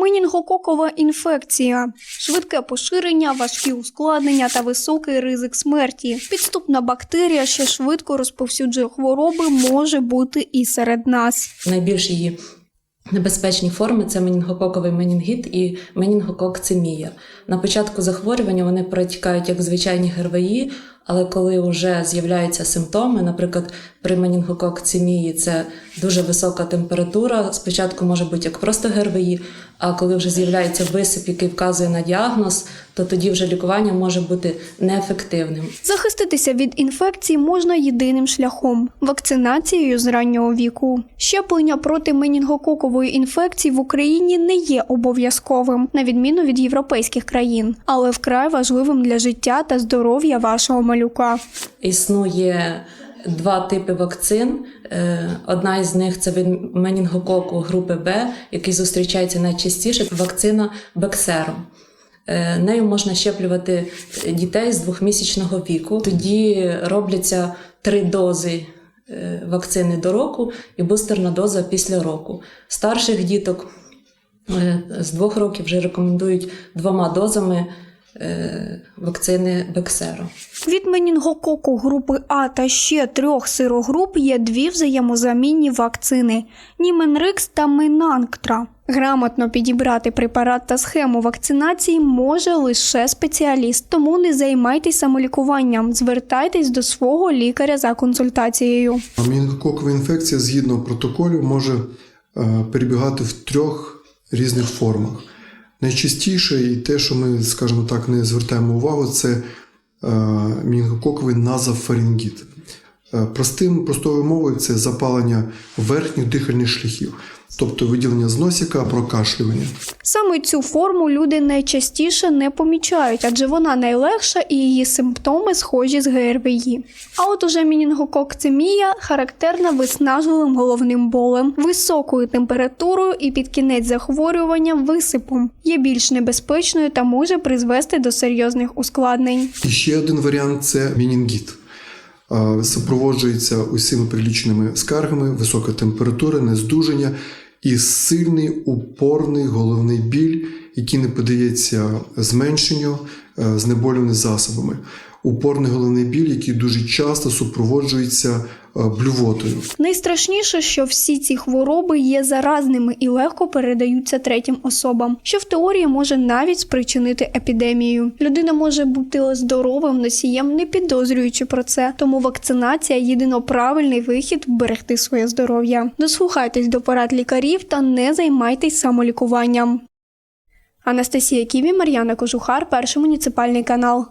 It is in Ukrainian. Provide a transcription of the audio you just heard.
Менінгококова інфекція, швидке поширення, важкі ускладнення та високий ризик смерті. Підступна бактерія, що швидко розповсюджує хвороби, може бути і серед нас. Найбільш її небезпечні форми це менінгококовий менінгіт і менінгококцемія. На початку захворювання вони протікають як звичайні ГРВІ, але коли вже з'являються симптоми, наприклад, при менінгококцемії це дуже висока температура. Спочатку може бути як просто ГРВІ, а коли вже з'являється висип, який вказує на діагноз, то тоді вже лікування може бути неефективним. Захиститися від інфекції можна єдиним шляхом вакцинацією з раннього віку. Щеплення проти менінгококової інфекції в Україні не є обов'язковим, на відміну від європейських країн, але вкрай важливим для життя та здоров'я вашого малюка. Існує два типи вакцин. Е, Одна із них це від менінгококу групи Б, який зустрічається найчастіше. Вакцина Бексером. Е, Нею можна щеплювати дітей з двохмісячного віку. Тоді робляться три дози е, вакцини до року і бустерна доза після року. Старших діток з двох років вже рекомендують двома дозами вакцини Бексеро. Від менінгококу групи А та ще трьох сирогруп є дві взаємозамінні вакцини Німенрикс та Менанктра. Грамотно підібрати препарат та схему вакцинації може лише спеціаліст, тому не займайтесь самолікуванням, звертайтесь до свого лікаря за консультацією. Мінгококова інфекція згідно протоколю може е, перебігати в трьох різних формах. Найчастіше і те, що ми, скажімо так, не звертаємо увагу, це е, мінгококовий назофарингіт. Е, Простим, простою мовою це запалення верхніх дихальних шляхів, тобто виділення з носика, прокашлювання. Саме цю форму люди найчастіше не помічають, адже вона найлегша і її симптоми схожі з ГРВІ. А от уже мінінгококцемія характерна виснажливим головним болем, високою температурою і під кінець захворювання висипом. Є більш небезпечною та може призвести до серйозних ускладнень. І ще один варіант це мінінгіт. Супроводжується усіма приліченими скаргами, висока температура, нездужання і сильний упорний головний біль, який не подається зменшенню е, знеболюваними засобами. Упорний головний біль, який дуже часто супроводжується е, блювотою. Найстрашніше, що всі ці хвороби є заразними і легко передаються третім особам, що в теорії може навіть спричинити епідемію. Людина може бути здоровим носієм, не підозрюючи про це. Тому вакцинація єдино правильний вихід вберегти своє здоров'я. Дослухайтесь до порад лікарів та не займайтесь самолікуванням. Анастасія Ківі, Мар'яна Кожухар, перший муніципальний канал.